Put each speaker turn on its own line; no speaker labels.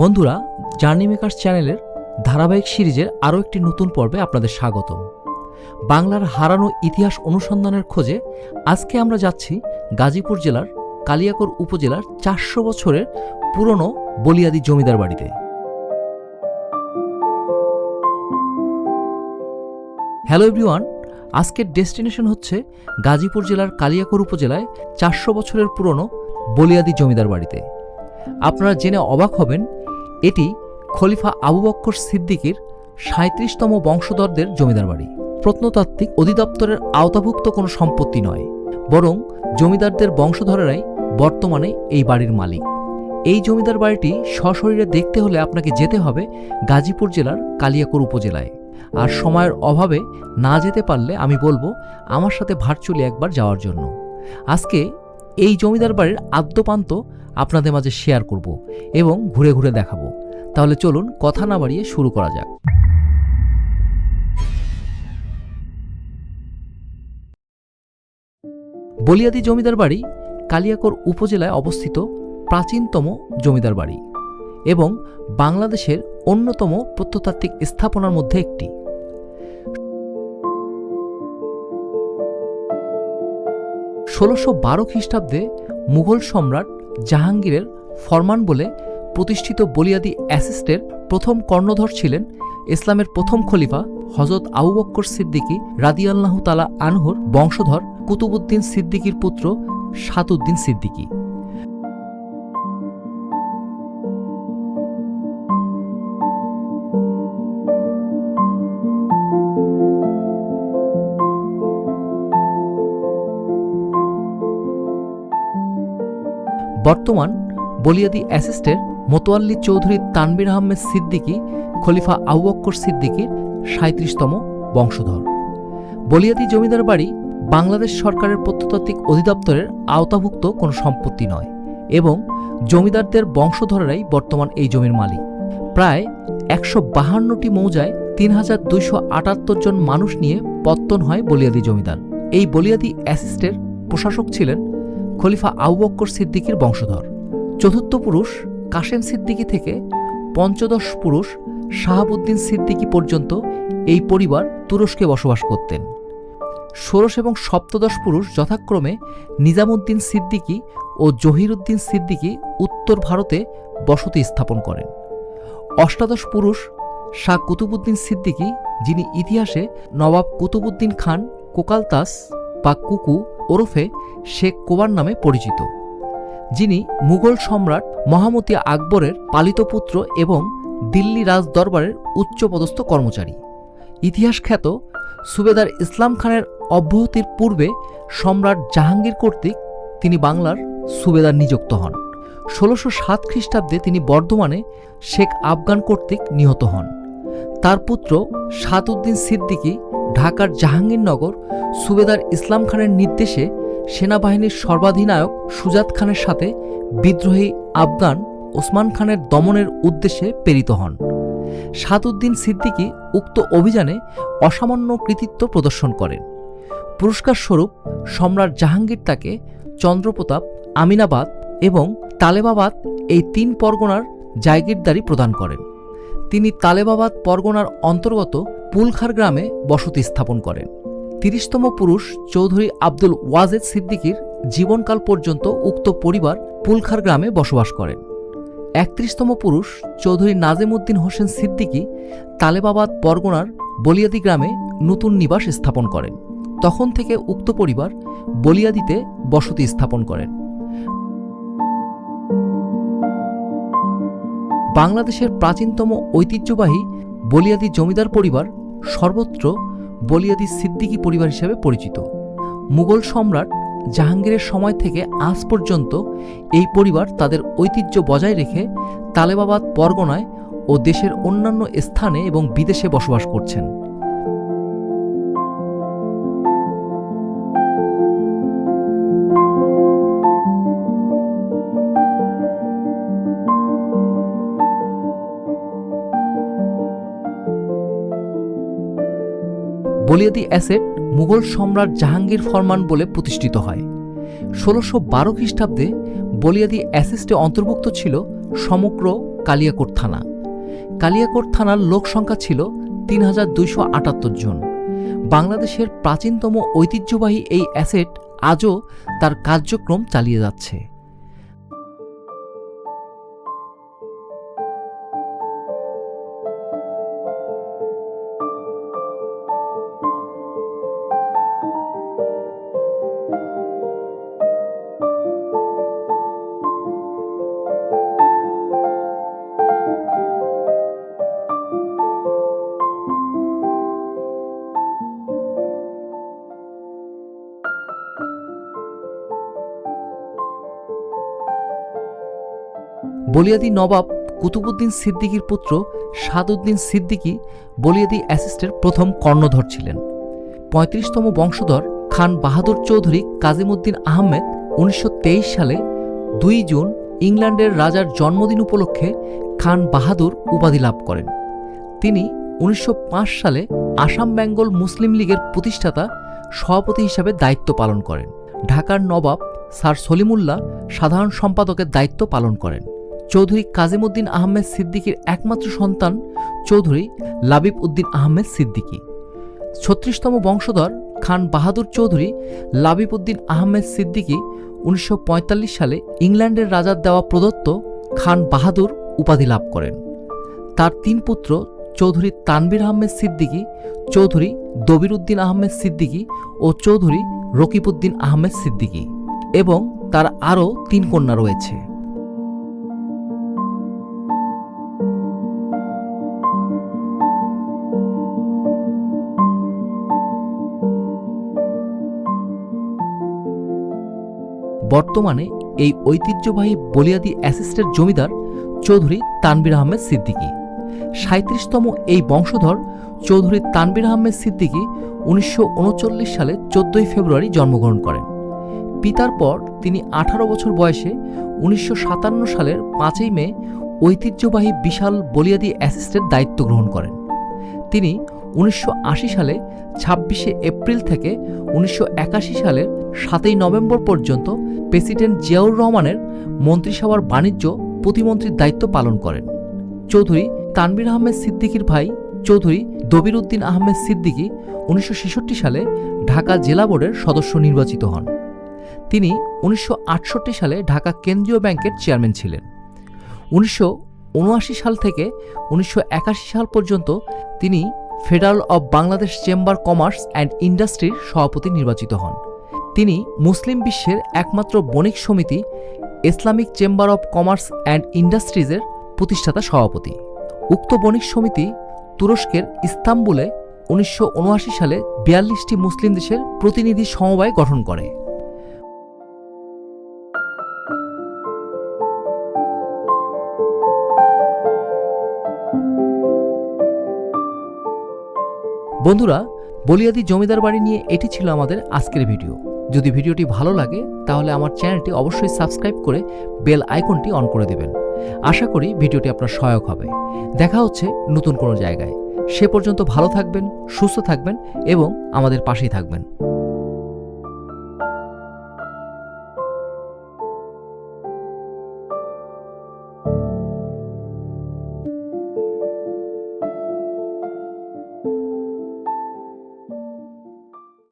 বন্ধুরা journey makers চ্যানেলের ধারাবাহিক সিরিজের আরও একটি নতুন পর্বে আপনাদের স্বাগতম। বাংলার হারানো ইতিহাস অনুসন্ধানের খোঁজে আজকে আমরা যাচ্ছি গাজীপুর জেলার কালিয়াকোর উপজেলার চারশো বছরের পুরনো বলিয়াদি জমিদার বাড়িতে। হ্যালো এভরিওয়ান আজকের ডেস্টিনেশন হচ্ছে গাজীপুর জেলার কালিয়াকোর উপজেলায় চারশো বছরের পুরনো বলিয়াদি জমিদার বাড়িতে। আপনারা জেনে অবাক হবেন এটি খলিফা আবু বক্কর সিদ্দিকীর সাঁত্রিশতম বংশধরদের জমিদার বাড়ি। প্রত্নতাত্ত্বিক অধিদপ্তরের আওতাভুক্ত কোনো সম্পত্তি নয়, বরং জমিদারদের বংশধরেরাই বর্তমানে এই বাড়ির মালিক। এই জমিদার বাড়িটি সশরীরে দেখতে হলে আপনাকে যেতে হবে গাজীপুর জেলার কালিয়াকোর উপজেলায়। আর সময়ের অভাবে না যেতে পারলে আমি বলব আমার সাথে ভার্চুয়ালি একবার যাওয়ার জন্য। আজকে এই জমিদার বাড়ির আদ্যপান্ত আপনাদের মাঝে শেয়ার করব এবং ঘুরে ঘুরে দেখাবো। তাহলে চলুন কথা না বাড়িয়ে শুরু করা যাক। বলিয়াদি জমিদার বাড়ি কালিয়াকোর উপজেলায় অবস্থিত প্রাচীনতম জমিদার বাড়ি এবং বাংলাদেশের অন্যতম প্রত্নতাত্ত্বিক স্থাপনার মধ্যে একটি। ষোলোশো বারো খ্রিস্টাব্দে মুঘল সম্রাট জাহাঙ্গীরের ফরমান বলে প্রতিষ্ঠিত বলিয়াদি অ্যাসিস্টের প্রথম কর্ণধর ছিলেন ইসলামের প্রথম খলিফা হজরত আবু বক্কর সিদ্দিকী রাদিয়াল্লাহু তালা আনহুর বংশধর কুতুবুদ্দিন সিদ্দিকির পুত্র সাতুদ্দিন সিদ্দিকী। বর্তমান বলিয়াদি অ্যাসিস্টের মোতোয়াল্লি চৌধুরী তানবির আহমেদ সিদ্দিকী, খলিফা আবু বক্কর সিদ্দিকীর সাঁত্রিশতম বংশধর। বলিয়াদি জমিদার বাড়ি বাংলাদেশ সরকারের প্রত্নতাত্ত্বিক অধিদপ্তরের আওতাভুক্ত কোনো সম্পত্তি নয় এবং জমিদারদের বংশধরেরাই বর্তমান এই জমির মালিক। প্রায় একশো বাহান্নটি মৌজায় তিন হাজার দুইশো আটাত্তর জন মানুষ নিয়ে পত্তন হয় বলিয়াদি জমিদার। এই বলিয়াদি অ্যাসিস্টের প্রশাসক ছিলেন খলিফা আবু বক্কর সিদ্দিকীর বংশধর। চতুর্থ পুরুষ কাশেম সিদ্দিকী থেকে পঞ্চদশ পুরুষ শাহাবুদ্দিন সিদ্দিকী পর্যন্ত এই পরিবার তুরস্কে বসবাস করতেন। ষোড়শ এবং সপ্তদশ পুরুষ যথাক্রমে নিজামুদ্দিন সিদ্দিকী ও জহিরুদ্দিন সিদ্দিকী উত্তর ভারতে বসতি স্থাপন করেন। অষ্টাদশ পুরুষ শাহ কুতুবুদ্দিন সিদ্দিকী, যিনি ইতিহাসে নবাব কুতুবুদ্দিন খান, কোকালতাস বা কুকু ওরফে শেখ কোবার নামে পরিচিত, যিনি মুঘল সম্রাট মহামতি আকবরের পালিত পুত্র এবং দিল্লি রাজ দরবারের উচ্চপদস্থ কর্মচারী। ইতিহাস খ্যাত সুবেদার ইসলাম খানের অব্যাহতির পূর্বে সম্রাট জাহাঙ্গীর কর্তৃক তিনি বাংলার সুবেদার নিযুক্ত হন। ষোলোশো সাত খ্রিস্টাব্দে তিনি বর্ধমানে শেখ আফগান কর্তৃক নিহত হন। তার পুত্র সাতউদ্দিন সিদ্দিকী ঢাকার জাহাঙ্গীরনগর, সুবেদার ইসলাম খানের নির্দেশে সেনাবাহিনীর সর্বাধিনায়ক সুজাত খানের সাথে বিদ্রোহী আফগান ওসমান খানের দমনের উদ্দেশ্যে প্রেরিত হন। সাতউদ্দিন সিদ্দিকী উক্ত অভিযানে অসামান্য কৃতিত্ব প্রদর্শন করেন। পুরস্কার স্বরূপ সম্রাট জাহাঙ্গীর তাকে চন্দ্রপ্রতাপ, আমিনাবাদ এবং তালেবাবাদ এই তিন পরগনার জায়গিরদারি প্রদান করেন। তিনি তালেবাবাদ পরগনার অন্তর্গত পুলখার গ্রামে বসতি স্থাপন করেন। তিরিশতম পুরুষ চৌধুরী আব্দুল ওয়াজেদ সিদ্দিকীর জীবনকাল পর্যন্ত উক্ত পরিবার পুলখার গ্রামে বসবাস করেন। একত্রিশতম পুরুষ চৌধুরী নাজিমুদ্দিন হোসেন সিদ্দিকী তালেবাবাদ পরগনার বলিয়াদি গ্রামে নতুন নিবাস স্থাপন করেন। তখন থেকে উক্ত পরিবার বলিয়াদিতে বসতি স্থাপন করেন। বাংলাদেশের প্রাচীনতম ঐতিহ্যবাহী বলিয়াদি জমিদার পরিবার সর্বত্র বলিয়াদি সিদ্দিকী পরিবার হিসেবে পরিচিত। মুঘল সম্রাট জাহাঙ্গীরের সময় থেকে আজ পর্যন্ত এই পরিবার তাদের ঐতিহ্য বজায় রেখে তালেবাবাদ, পরগনায় ও দেশের অন্যান্য স্থানে এবং বিদেশে বসবাস করছেন। বলিয়াদি অ্যাসেট মুঘল সম্রাট জাহাঙ্গীর ফরমান বলে প্রতিষ্ঠিত হয়। ষোলোশো বারো খ্রিস্টাব্দে বলিয়াদি অ্যাসিস্টে অন্তর্ভুক্ত ছিল সমগ্র কালিয়াকোট থানা। কালিয়াকোট থানার লোক সংখ্যা ছিল তিন হাজার দুইশো আটাত্তর জন। বাংলাদেশের প্রাচীনতম ঐতিহ্যবাহী এই অ্যাসেট আজও তার কার্যক্রম চালিয়ে যাচ্ছে। বলিয়াদি নবাব কুতুবুদ্দিন সিদ্দিকীর পুত্র সাদুদ্দিন সিদ্দিকী বলিয়াদি অ্যাসিস্টের প্রথম কর্ণধর ছিলেন। পঁয়ত্রিশতম বংশধর খান বাহাদুর চৌধুরী কাজিমুদ্দিন আহমেদ উনিশশো তেইশ সালে দুই জুন ইংল্যান্ডের রাজার জন্মদিন উপলক্ষে খান বাহাদুর উপাধি লাভ করেন। তিনি উনিশশো পাঁচ সালে আসাম বেঙ্গল মুসলিম লীগের প্রতিষ্ঠাতা সভাপতি হিসাবে দায়িত্ব পালন করেন। ঢাকার নবাব স্যার সলিমুল্লাহ সাধারণ সম্পাদকের দায়িত্ব পালন করেন। চৌধুরী কাজিমুদ্দিন আহমেদ সিদ্দিকীর একমাত্র সন্তান চৌধুরী লাবিব উদ্দিন আহমেদ সিদ্দিকী। ছত্রিশতম বংশধর খান বাহাদুর চৌধুরী লাবিব উদ্দিন আহমেদ সিদ্দিকী উনিশশো পঁয়তাল্লিশ সালে ইংল্যান্ডের রাজার দেওয়া প্রদত্ত খান বাহাদুর উপাধি লাভ করেন। তার তিন পুত্র চৌধুরী তানবির আহমেদ সিদ্দিকী, চৌধুরী দবিরউদ্দিন আহমেদ সিদ্দিকী ও চৌধুরী রকিবউদ্দিন আহমেদ সিদ্দিকী এবং তার আরও তিন কন্যা রয়েছে। বর্তমানে এই ঐতিহ্যবাহী বলিয়াদি অ্যাসিস্টের জমিদার চৌধুরী তানবির আহমেদ সিদ্দিকী। সাঁত্রিশতম এই বংশধর চৌধুরী তানবির আহমেদ সিদ্দিকী উনিশশো উনচল্লিশ সালে চোদ্দই ফেব্রুয়ারি জন্মগ্রহণ করেন। পিতার পর তিনি আঠারো বছর বয়সে উনিশশো সাতান্ন সালের পাঁচই মে ঐতিহ্যবাহী বিশাল বলিয়াদি অ্যাসিস্টের দায়িত্ব গ্রহণ করেন। তিনি উনিশশো আশি সালে, ছাব্বিশে এপ্রিল থেকে উনিশশো একাশি সালের সাতই নভেম্বর পর্যন্ত প্রেসিডেন্ট জিয়াউর রহমানের মন্ত্রিসভার বাণিজ্য প্রতিমন্ত্রীর দায়িত্ব পালন করেন। চৌধুরী তানবির আহমেদ সিদ্দিকীর ভাই, চৌধুরী দবির উদ্দিন আহমেদ সিদ্দিকী উনিশশো ছেষট্টি সালে ঢাকা জেলা বোর্ডের সদস্য নির্বাচিত হন। তিনি উনিশশো আটষট্টি সালে ঢাকা কেন্দ্রীয় ব্যাংকের চেয়ারম্যান ছিলেন। উনিশশো উনআশি সাল থেকে উনিশশো একাশি সাল পর্যন্ত তিনি federal of Bangladesh chamber commerce and ইন্ডাস্ট্রির সভাপতি নির্বাচিত হন। তিনি মুসলিম বিশ্বের একমাত্র বণিক সমিতি, Islamic chamber of commerce and ইন্ডাস্ট্রিজের প্রতিষ্ঠাতা সভাপতি। উক্ত বণিক সমিতি তুরস্কের ইস্তাম্বুলে উনিশশো উনআশি সালে বিয়াল্লিশটি মুসলিম দেশের প্রতিনিধি সমবায় গঠন করে। বন্ধুরা, বলিয়াদি জমিদার বাড়ি নিয়ে এটি ছিল আমাদের আজকের ভিডিও। যদি ভিডিওটি ভালো লাগে, তাহলে আমার চ্যানেলটি অবশ্যই সাবস্ক্রাইব করে বেল আইকনটি অন করে দেবেন। আশা করি ভিডিওটি আপনার সহায়ক হবে। দেখা হচ্ছে নতুন কোনো জায়গায়। সে পর্যন্ত ভালো থাকবেন, সুস্থ থাকবেন এবং আমাদের পাশেই থাকবেন।